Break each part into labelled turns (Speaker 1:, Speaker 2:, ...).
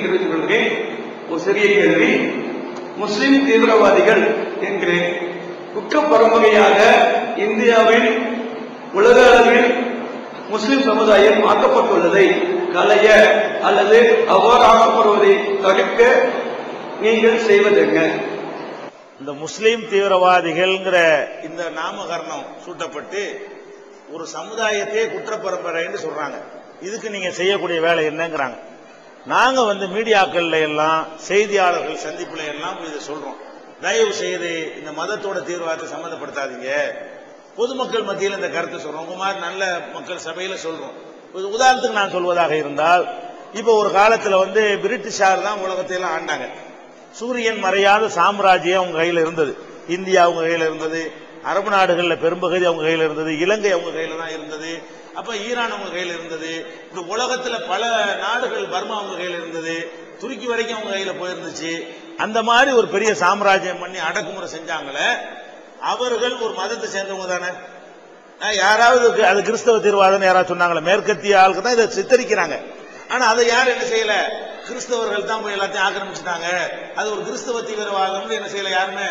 Speaker 1: தெரிவித்துக் கொள்கிறேன் ஒரு சிறிய கேள்வி. முஸ்லிம் தீவிரவாதிகள் என்று குற்ற பரம்பரையாக இந்தியாவில் உலக அளவில் முஸ்லிம் சமுதாயம் ஆக்கப்பட்டுள்ளதை களைய அல்லது அவ்வாறு ஆக்கப்படுவதை தடுக்க நீங்கள் செய்வதென்ன?
Speaker 2: இந்த முஸ்லீம் தீவிரவாதிகள்ங்கிற இந்த நாமகரணம் சூட்டப்பட்டு ஒரு சமுதாயத்தையே குற்றப்பரம்பரைன்னு சொல்றாங்க. இதுக்கு நீங்க செய்யக்கூடிய வேலை என்னங்கிறாங்க. நாங்க வந்து மீடியாக்கள்ல எல்லாம் செய்தியாளர்கள் சந்திப்புல எல்லாம் இதை சொல்றோம். தயவு செய்து இந்த மதத்தோட தீர்வாதத்தை சம்மந்தப்படுத்தாதீங்க. பொதுமக்கள் மத்தியில் இந்த கருத்தை சொல்றோம். உங்க மாதிரி நல்ல மக்கள் சபையில சொல்றோம். ஒரு உதாரணத்துக்கு நான் சொல்வதாக இருந்தால் இப்போ ஒரு காலத்துல வந்து பிரிட்டிஷார் தான் உலகத்தை எல்லாம் ஆண்டாங்க. சூரியன் மறையாத சாம்ராஜ்யம் அவங்க கையில இருந்தது. இந்தியா அவங்க கையில இருந்தது. அரபு நாடுகள்ல பெரும்பகுதி அவங்க கையில இருந்தது. இலங்கை அவங்க கையில தான் இருந்தது. அப்ப ஈரான் அவங்க கையில இருந்தது. இந்த உலகத்துல பல நாடுகள் பர்மா அவங்க கையில இருந்தது. துருக்கி வரைக்கும் அவங்க கையில போயிருந்துச்சு. அந்த மாதிரி ஒரு பெரிய சாம்ராஜ்யம் பண்ணி அடக்குமுறை செஞ்சாங்களே அவர்கள் ஒரு மதத்தை சேர்ந்தவங்க தானே? யாராவது அது கிறிஸ்தவ தீர்வாதம் யாராவது சொன்னாங்களே மேற்கத்திய ஆளுக்கு தான் இதை சித்தரிக்கிறாங்க. ஆனா அதை யாரும் என்ன செய்யல? கிறிஸ்தவர்கள் தான் போய் எல்லாத்தையும் ஆக்கிரமிச்சுட்டாங்க. அது ஒரு கிறிஸ்தவ தீவிரவாதம் என்ன செய்யல யாருமே?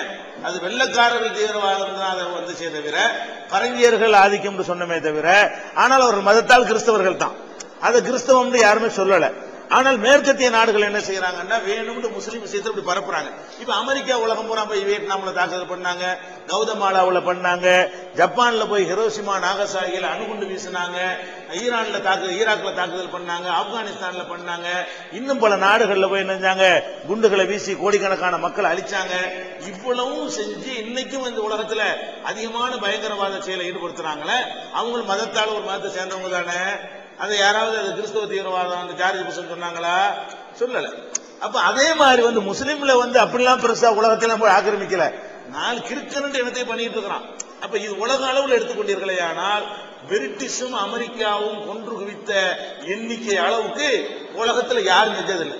Speaker 2: அது வெள்ளக்காரர்கள் தீவிரவாதம் தான் அதை வந்துச்சே தவிர பரங்கியர்கள் ஆதிக்கம்னு சொன்னமே தவிர ஆனால் அவர்கள் மதத்தால் கிறிஸ்தவர்கள் தான். அதை கிறிஸ்தவம்னு யாருமே சொல்லல. ஆனால் மேற்கத்திய நாடுகள் என்ன செய்யறாங்கன்னா வேணும்னு முஸ்லீம் விஷயத்தை இப்படி பரப்புறாங்க. இப்ப அமெரிக்கா உலகம் பூரா போய் வியட்நாம்ல தாக்குதல் பண்ணாங்க கௌதமாலாவில் பண்ணாங்க ஜப்பான்ல போய் ஹிரோசிமா நாகசாகியில் அணுகுண்டு வீசினாங்க ஈரான்ல தாக்கு ஈராக்ல தாக்குதல் பண்ணாங்க ஆப்கானிஸ்தான்ல பண்ணாங்க இன்னும் பல நாடுகள்ல போய் என்ன செஞ்சாங்க குண்டுகளை வீசி கோடிக்கணக்கான மக்கள் அழிச்சாங்க. இவ்வளவும் செஞ்சு இன்னைக்கும் இந்த உலகத்துல அதிகமான பயங்கரவாத செயலை ஈடுபடுத்துறாங்களே. அவங்க மதத்தால் ஒரு மதத்தை சேர்ந்தவங்க தானே. அதை யாராவது அது கிறிஸ்தவ தீவிரவாதம் அந்த ஜார்ஜ் புஷன் சொன்னாங்களா? சொல்லல. அப்ப அதே மாதிரி வந்து முஸ்லீம்ல வந்து அப்படிலாம் பெருசா உலகத்துல போய் ஆக்கிரமிக்கல. நாலு கிறுக்கனுட்டு இனத்தை பண்ணிட்டு இருக்கிறான். அப்ப இது உலக அளவில் எடுத்துக்கொண்டீர்களே ஆனால் பிரிட்டிஷும் அமெரிக்காவும் கொன்று குவித்த எண்ணிக்கை அளவுக்கு உலகத்துல யாரும் செஞ்சதில்லை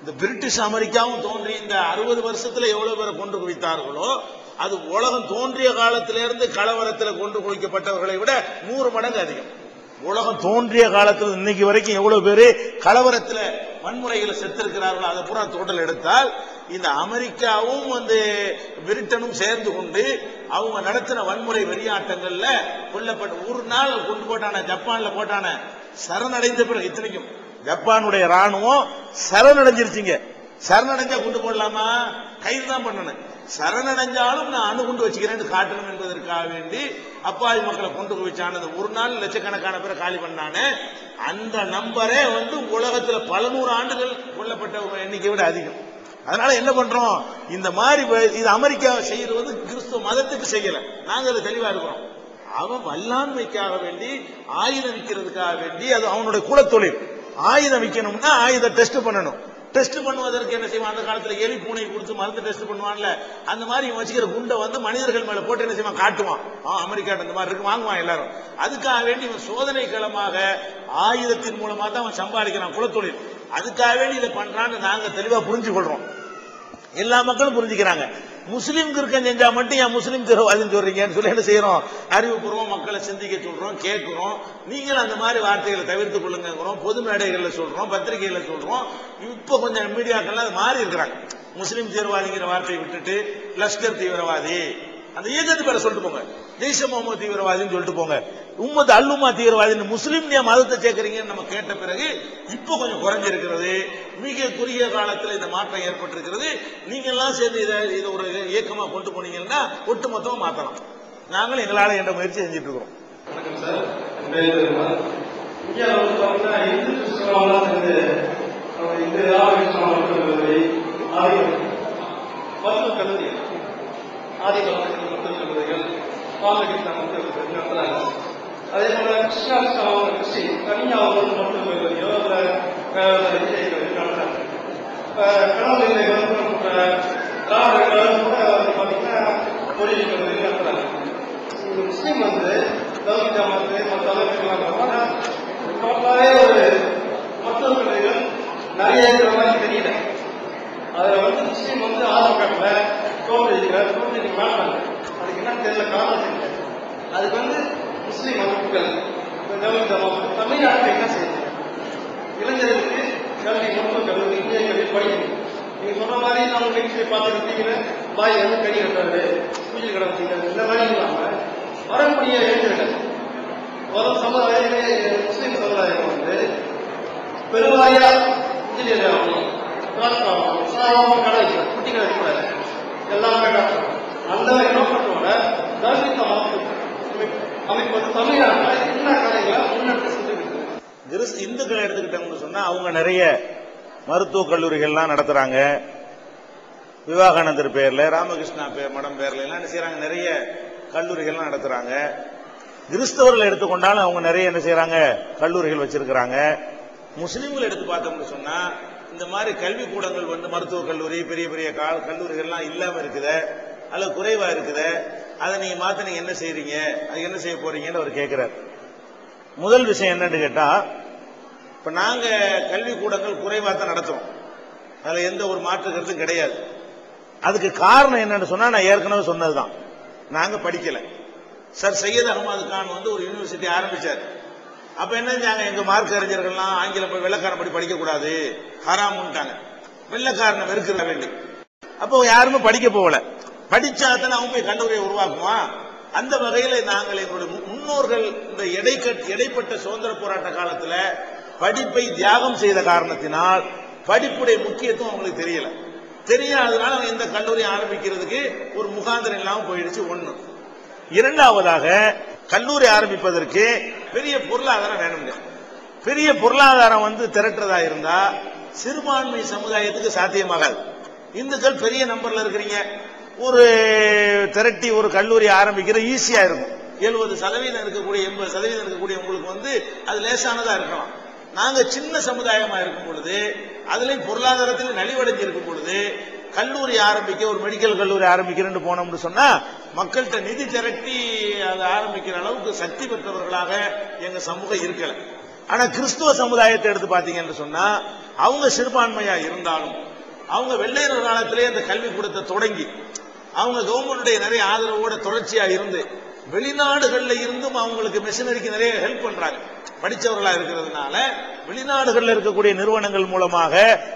Speaker 2: இந்த பிரிட்டிஷ் அமெரிக்காவும் தோன்றி இந்த அறுபது வருஷத்துல எவ்வளவு பேரை கொண்டு குவித்தார்களோ அது உலகம் தோன்றிய காலத்திலிருந்து கலவரத்தில் கொண்டு குவிக்கப்பட்டவர்களை விட நூறு மடங்கு அதிகம். உலகம் தோன்றிய காலத்தில் இன்னைக்கு வரைக்கும் எவ்வளவு பேரு கலவரத்தில் வன்முறையில் செத்திருக்கிறார்கள் அதை பூரா தோட்டல் எடுத்தால் இந்த அமெரிக்காவும் வந்து பிரிட்டனும் சேர்ந்து கொண்டு அவங்க நடத்தின வன்முறை வெறியாட்டங்கள்ல கொல்லப்பட்ட ஒரு நாள் கொண்டு போட்டான ஜப்பான்ல போட்டான சரணடைந்த பிறகு இத்தனைக்கும். ஜப்பானுடைய ராணுவம் சரணடைஞ்சிருச்சுங்க. சரணடைஞ்சா கொண்டு போடலாமா? கைது தான் பண்ணணும். சரணடைஞ்சாலும் நான் அணுகுண்டு வச்சுக்கிறேன்னு காட்டணும் என்பதற்காக வேண்டி அப்பாவி மக்களை கொண்டு போய் வச்சானது. ஒரு நாள் லட்சக்கணக்கான பேரை காலி பண்ணானே. அந்த நம்பரே வந்து உலகத்துல பல நூறு ஆண்டுகள் கொல்லப்பட்ட எண்ணிக்கை விட அதிகம். அதனால என்ன பண்றோம்? இந்த மாதிரி இது அமெரிக்கா செய்யறது வந்து கிறிஸ்துவ மதத்துக்கு செய்யல. நாங்க அது தெளிவா இருக்கிறோம். அவன் வல்லாண்மைக்காக வேண்டி ஆயுதம் விற்கிறதுக்காக வேண்டி அது அவனுடைய குலத்தொழில். ஆயுதம் விற்கணும்னா ஆயுதம் டெஸ்ட் பண்ணணும். டெஸ்ட் பண்ணுவதற்கு என்ன செய்வான்? அந்த காலத்துல எலி பூனை கொடுத்து மருந்து டெஸ்ட் பண்ணுவான்ல. அந்த மாதிரி இவன் வச்சுக்கிற குண்டை வந்து மனிதர்கள் மேல போட்டு என்ன செய்வான்? காட்டுவான். ஆ அமெரிக்கா இந்த மாதிரி இருக்கு. வாங்குவான் எல்லாரும். அதுக்காக வேண்டி இவன் சோதனை களமாக ஆயுதத்தின் மூலமா தான் அவன் சம்பாதிக்கிறான் குலத்தொழில். அதுக்காக வேண்டி இதை பண்றான்னு நாங்க தெளிவா புரிஞ்சு கொள்றோம் எல்லா மக்களும் புரிஞ்சுக்கிறாங்க. முஸ்லீம் இருக்க செஞ்சா மட்டும் ஏன் முஸ்லீம் தீவிரவாதின்னு சொல்றீங்கன்னு சொல்லி என்ன செய்யறோம்? அறிவுபூர்வம் மக்களை சிந்திக்க சொல்றோம் கேட்கிறோம். நீங்களும் அந்த மாதிரி வார்த்தைகளை தவிர்த்து கொள்ளுங்கிறோம் பொது மேடைகள்ல சொல்றோம் பத்திரிகைகள்ல சொல்றோம். இப்ப கொஞ்சம் மீடியாக்கள்லாம் அது மாறி இருக்கிறாங்க. முஸ்லீம் தீவிரவாதிங்கிற வார்த்தையை விட்டுட்டு லஷ்கர் தீவிரவாதி அந்த இயக்கத்து பேரை சொல்லிட்டு போங்க. ஜெய்ஷ முகமது தீவிரவாதின்னு சொல்லிட்டு போங்க. உம்மது அல்லுமா தீவிரவாதின்னு முஸ்லீம் நீ மதத்தை சேர்க்கறீங்கன்னு நம்ம கேட்ட பிறகு இப்போ கொஞ்சம் குறைஞ்சிருக்கிறது. மிக குறுகிய காலத்தில் இந்த மாற்றம் ஏற்பட்டிருக்கிறது. நீங்க எல்லாம் சேர்ந்து இதை இதை ஒரு இயக்கமா கொண்டு போனீங்கன்னா ஒட்டு மொத்தமா மாத்தலாம். நாங்களும் எங்களால என்ற முயற்சி செஞ்சுட்டு இருக்கிறோம்.
Speaker 3: வணக்கம் சார். இந்தியாவில் பார்த்தீங்கன்னா இந்து கிறிஸ்தவம்லாம் இந்த ஆரோக்கியம் மருத்துவ கல்லூரி. ஆதி காலத்தில் மருத்துவ கல்லூரிகள் அதே போல கிருஷ்ணாஸ்தாம கிருஷ்ணி தனியாக ஒரு மருத்துவ இல்லை விஜய் நடத்துறாங்க. இப்போ கடவுளில் வந்து கூட வந்து பார்த்தீங்கன்னா பொறியியல் நடத்துறாங்க. முஸ்லீம் வந்து தௌஹி ஜமாத்து மற்ற அமைப்புகள்லாம் டோட்டலாகவே ஒரு மருத்துவ கல்லூரிகள் நிறைய இருக்கிற மாதிரி தெரியல அதில் வந்து முஸ்லீம் வந்து ஆதார் கார்டில் தோன்றிருக்கிற தோன்றி மாட்டாங்க அதுக்கு என்ன தெரியல காரணம் தெரியல அதுக்கு வந்து முஸ்லீம் அமைப்புகள் இந்த தௌஹி ஜமாத்து தமிழ்நாட்டில் என்ன செய்யுது இளைஞர்களுக்கு கல்வி மருத்துவ கல்லூரி இந்திய சொன்ன மாதிரி நம்ம நிகழ்ச்சியை பார்த்துருக்கீங்க பாய் வந்து கறி கட்டுறாரு பூஜை கடை வச்சுக்கிறாரு இந்த மாதிரி இல்லாம வரக்கூடிய ஏற்றுகள் ஒரு சமுதாயமே முஸ்லீம் சமுதாயம் வந்து பெருவாயா இன்ஜினியர் ஆகணும் சாதாரண கடை வைக்கணும், குட்டி கடை வைக்கிறாரு எல்லாமே கடை அந்த நோக்கத்தோட தர்மித்த அமைப்பு வந்து தமிழ்நாட்டில் என்ன கலைகளை முன்னெடுத்து செஞ்சுருக்கு
Speaker 2: கிறிஸ் இந்துக்கள் எடுத்துக்கிட்டோம்னு சொன்னா அவங்க நிறைய மருத்துவக் கல்லூரிகள்லாம் நடத்துறாங்க. விவேகானந்தர் பேர்ல ராமகிருஷ்ணா பேர் மடம் பேர்ல எல்லாம் என்ன செய்யறாங்க நிறைய கல்லூரிகள்லாம் நடத்துறாங்க. கிறிஸ்தவர்கள் எடுத்துக்கொண்டாலும் அவங்க நிறைய என்ன செய்யறாங்க கல்லூரிகள் வச்சிருக்கிறாங்க. முஸ்லீம்கள் எடுத்து பார்த்தோம்னு சொன்னா இந்த மாதிரி கல்வி கூடங்கள் வந்து மருத்துவக் கல்லூரி பெரிய பெரிய கல்லூரிகள்லாம் இல்லாம இருக்குது. அல்லது குறைவா இருக்குது. அதை நீங்க மாத்த நீங்க என்ன செய்கிறீங்க அது என்ன செய்ய போறீங்கன்னு அவர் கேட்கிறார் முதல் விஷயம் என்னன்னு கேட்டா இப்ப நாங்க கல்வி கூடங்கள் குறைவா தான் நடத்தோம் அதுல எந்த ஒரு மாற்று கருத்தும் கிடையாது. அதுக்கு காரணம் என்னன்னு சொன்னா நான் ஏற்கனவே சொன்னதுதான். நாங்க படிக்கல. சார் சையத் அகமது கான் வந்து ஒரு யூனிவர்சிட்டி ஆரம்பிச்சார். அப்ப என்ன செஞ்சாங்க? எங்க மார்க் அறிஞர்கள்லாம் ஆங்கிலம் போய் வெள்ளக்காரன் படி படிக்க கூடாது. ஹராமுன்ட்டாங்க. வெள்ளக்காரனை வெறுக்கிற வேண்டி. அப்போ யாருமே படிக்க போகல. படிச்சாத்தானே அவன் போய் கல்லூரியை உருவாக்குவான் அந்த வகையில நாங்கள் எங்களுடைய முன்னோர்கள் இந்த இடைக்கட் இடைப்பட்ட சுதந்திர போராட்ட காலத்துல படிப்பை தியாகம் செய்த காரணத்தினால் படிப்புடைய முக்கியத்துவம் அவங்களுக்கு தெரியல. தெரியாததுனால அவங்க இந்த கல்லூரி ஆரம்பிக்கிறதுக்கு ஒரு முகாந்திரம் இல்லாம போயிடுச்சு ஒண்ணு. இரண்டாவதாக கல்லூரி ஆரம்பிப்பதற்கு பெரிய பொருளாதாரம் வேணுங்க பெரிய பொருளாதாரம் வந்து திரட்டுறதா இருந்தா சிறுபான்மை சமுதாயத்துக்கு சாத்தியமாகாது. இந்துக்கள் பெரிய நம்பர்ல இருக்கிறீங்க. ஒரு திரட்டி ஒரு கல்லூரி ஆரம்பிக்கிற ஈஸியா இருக்கும். எழுபது சதவீதம் இருக்கக்கூடிய எண்பது சதவீதம் இருக்கக்கூடிய உங்களுக்கு வந்து அது லேசானதா இருக்கலாம். நாங்க சின்ன சமுதாயமா இருக்கும் பொழுது அதுலயும் பொருளாதாரத்தில் நலிவடைஞ்சு இருக்கும் பொழுது கல்லூரி ஆரம்பிக்க ஒரு மெடிக்கல் கல்லூரி ஆரம்பிக்கிறேன்னு போனோம்னு சொன்னா மக்கள்கிட்ட நிதி திரட்டி அதை ஆரம்பிக்கிற அளவுக்கு சக்தி பெற்றவர்களாக எங்க சமூகம் இருக்கல. ஆனா கிறிஸ்துவ சமுதாயத்தை எடுத்து பாத்தீங்கன்னு சொன்னா அவங்க சிறுபான்மையா இருந்தாலும் அவங்க வெள்ளையர் காலத்திலேயே அந்த கல்வி கூடத்தை தொடங்கி அவங்க கவர்மெண்டுடைய நிறைய ஆதரவோட தொடர்ச்சியா இருந்து வெளிநாடுகள்ல இருந்தும் அவங்களுக்கு மிஷினரிக்கு நிறைய ஹெல்ப் பண்றாங்க. படிச்சவர்களா இருக்கிறதுனால வெளிநாடுகள்ல இருக்கக்கூடிய நிறுவனங்கள் மூலமாக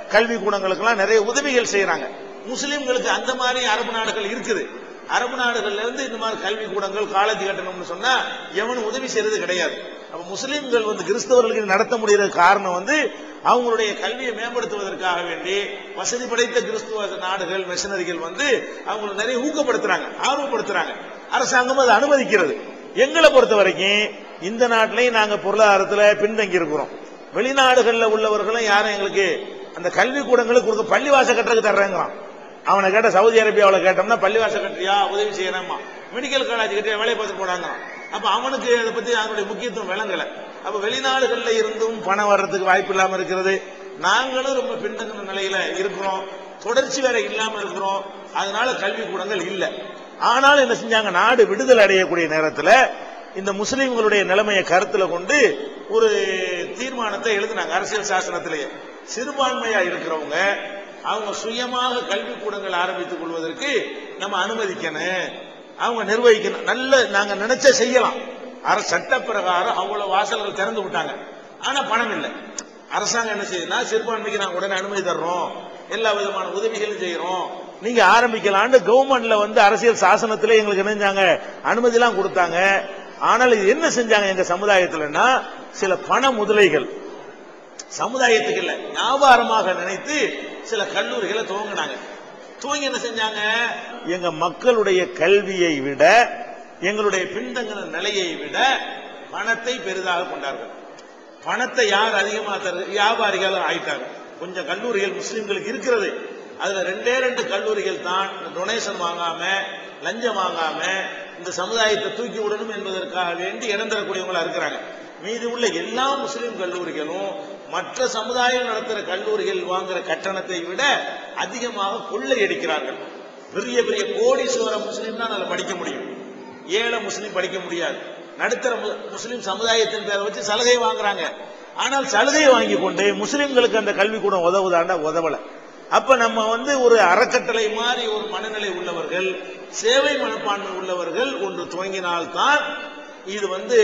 Speaker 2: கல்வி கூடங்களுக்கெல்லாம் நிறைய உதவிகள் செய்யறாங்க முஸ்லிம்களுக்கு அந்த மாதிரி அரபு நாடுகள் இருக்குது. அரபு நாடுகள்ல இருந்து இந்த மாதிரி கல்வி கூடங்கள் காலேஜ் கட்டணும்னு சொன்னா எவனும் உதவி செய்யறது கிடையாது. அப்ப முஸ்லிம்கள் வந்து கிறிஸ்தவர்களுக்கு நடத்த முடியற காரணம் வந்து அவங்களுடைய கல்வியை மேம்படுத்துவதற்காக வேண்டி வசதி படைத்த கிறிஸ்துவ நாடுகள் மிஷனரிகள் வந்து அவங்களை நிறைய ஊக்கப்படுத்துறாங்க ஆர்வப்படுத்துறாங்க. அரசாங்கம் அதை அனுமதிக்கிறது. எங்களை பொறுத்த வரைக்கும் இந்த நாட்டிலையும் நாங்க பொருளாதாரத்துல பின்தங்கி இருக்கிறோம். வெளிநாடுகள்ல உள்ளவர்களும் யாரும் எங்களுக்கு அந்த கல்வி கூடங்களுக்கு கொடுக்க பள்ளிவாச கட்டுறதுக்கு தர்றேங்கிறான். அவனை கேட்ட சவுதி அரேபியாவில் கேட்டோம்னா பள்ளிவாச கட்டுறியா? உதவி செய்யணுமா மெடிக்கல் காலேஜ் கிட்ட வேலையை பார்த்து போனாங்க அப்ப அவனுக்கு அதை பத்தி அதனுடைய முக்கியத்துவம் விளங்கல. அப்ப வெளிநாடுகள்ல இருந்தும் பணம் வர்றதுக்கு வாய்ப்பு இல்லாம இருக்கிறது. நாங்களும் ரொம்ப பின்தங்கின நிலையில இருக்கிறோம். தொடர்ச்சி வேற இல்லாம இருக்கிறோம். அதனால கல்வி கூடங்கள் இல்லை. ஆனாலும் என்ன செஞ்சாங்க? நாடு விடுதலை அடையக்கூடிய நேரத்தில் இந்த முஸ்லீம்களுடைய நிலைமையை கருத்துல கொண்டு ஒரு தீர்மானத்தை எழுதினாங்க அரசியல் சாசனத்திலேயே. சிறுபான்மையா இருக்கிறவங்க அவங்க சுயமாக கல்வி கூடங்கள் ஆரம்பித்துக் கொள்வதற்கு நம்ம அனுமதிக்கணும். அவங்க நிர்வகிக்கணும். நல்ல நாங்க நினைச்ச செய்யலாம். அரசு சட்ட பிரகாரம் அவ்வளவு வாசல்கள் திறந்து விட்டாங்க. ஆனா பணம் இல்லை. அரசாங்கம் என்ன செய்யுதுன்னா சிறுபான்மைக்கு நாங்க உடனே அனுமதி தர்றோம். எல்லா விதமான உதவிகளும் செய்யறோம். நீங்க ஆரம்பிக்கலாம்னு கவர்மெண்ட்ல வந்து அரசியல் சாசனத்துல எங்களுக்கு இணைஞ்சாங்க. அனுமதி எல்லாம் கொடுத்தாங்க. ஆனால் இது என்ன செஞ்சாங்க எங்க சமுதாயத்துலன்னா சில பண முதலைகள். சமுதாயத்துக்கு இல்ல வியாபாரமாக நினைத்து சில கல்லூரிகளை துவங்கினாங்க. துவங்கி என்ன செஞ்சாங்க? எங்க மக்களுடைய கல்வியை விட எங்களுடைய பின்தங்கின நிலையை விட பணத்தை பெரிதாக கொண்டார்கள். பணத்தை யார் அதிகமா தரு வியாபாரிகள் ஆயிட்டாங்க. கொஞ்சம் கல்லூரிகள் முஸ்லிம்களுக்கு இருக்கிறது. அதுல ரெண்டே ரெண்டு கல்லூரிகள் தான் டொனேஷன் வாங்காம லஞ்சம் வாங்காம இந்த சமுதாயத்தை தூக்கி விடணும் என்பதற்காக வேண்டி இடந்தரக்கூடியவங்களா இருக்கிறாங்க. மீதி உள்ள எல்லா முஸ்லீம் கல்லூரிகளும் மற்ற சமுதாயம் நடத்துகிற கல்லூரிகள் வாங்குற கட்டணத்தை விட அதிகமாக கொள்ளையடிக்கிறார்கள் பெரிய பெரிய கோடீஸ்வர முஸ்லீம் தான் அதில் படிக்க முடியும். ஏழை முஸ்லீம் படிக்க முடியாது. நடுத்தர முஸ்லீம் சமுதாயத்தின் பேரை வச்சு சலுகை வாங்குறாங்க. ஆனால் சலுகையை வாங்கி கொண்டு முஸ்லீம்களுக்கு அந்த கல்விக்கூடம் உதவுதாண்டா? உதவலை. அப்ப நம்ம வந்து ஒரு அறக்கட்டளை மாதிரி ஒரு மனநிலை உள்ளவர்கள் சேவை மனப்பான்மை உள்ளவர்கள் ஒன்று துவங்கினால்தான் இது வந்து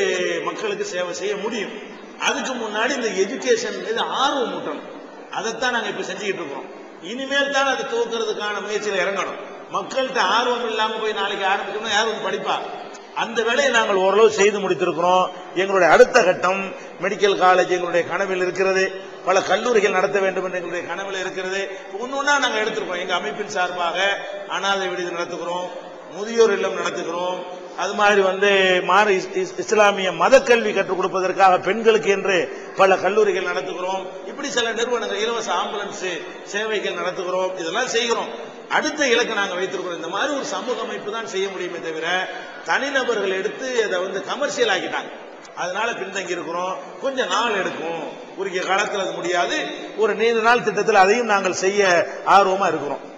Speaker 2: மக்களுக்கு சேவை செய்ய முடியும். அதுக்கு முன்னாடி இந்த எஜுகேஷன் மீது ஆர்வம் ஊட்டணும். அதைத்தான் நாங்கள் இப்போ செஞ்சுக்கிட்டு இருக்கோம். இனிமேல் தான் அதை துவக்கிறதுக்கான முயற்சியில் இறங்கணும். மக்கள்கிட்ட ஆர்வம் இல்லாமல் போய் நாளைக்கு ஆரம்பிக்கணும் யார் வந்து படிப்பா? அந்த வேலையை நாங்கள் ஓரளவு செய்து முடித்திருக்கிறோம். எங்களுடைய அடுத்த கட்டம் மெடிக்கல் காலேஜ் எங்களுடைய கனவில் இருக்கிறது. பல கல்லூரிகள் நடத்த வேண்டும் என்று எங்களுடைய கனவில் இருக்கிறது. ஒன்னு நாங்கள் எடுத்திருக்கோம். எங்க அமைப்பின் சார்பாக அனாதை விடுதி நடத்துகிறோம். முதியோர் இல்லம் நடத்துகிறோம். அது மாதிரி வந்து மாறு இஸ்லாமிய மத கல்வி கற்றுக் கொடுப்பதற்காக பெண்களுக்கு என்று பல கல்லூரிகள் நடத்துகிறோம். இப்படி சில நிறுவனங்கள் இலவச ஆம்புலன்ஸ் சேவைகள் நடத்துகிறோம். இதெல்லாம் செய்கிறோம். அடுத்த இலக்கு நாங்கள் வைத்திருக்கிறோம். இந்த மாதிரி ஒரு சமூக அமைப்பு தான் செய்ய முடியுமே தவிர தனிநபர்கள் எடுத்து அதை வந்து கமர்ஷியல் ஆக்கிட்டாங்க. அதனால பின்தங்கி இருக்கிறோம். கொஞ்சம் நாள் எடுக்கும். குறுகிய காலத்தில் அது முடியாது. ஒரு நீண்ட நாள் திட்டத்தில் அதையும் நாங்கள் செய்ய ஆர்வமா இருக்கிறோம்.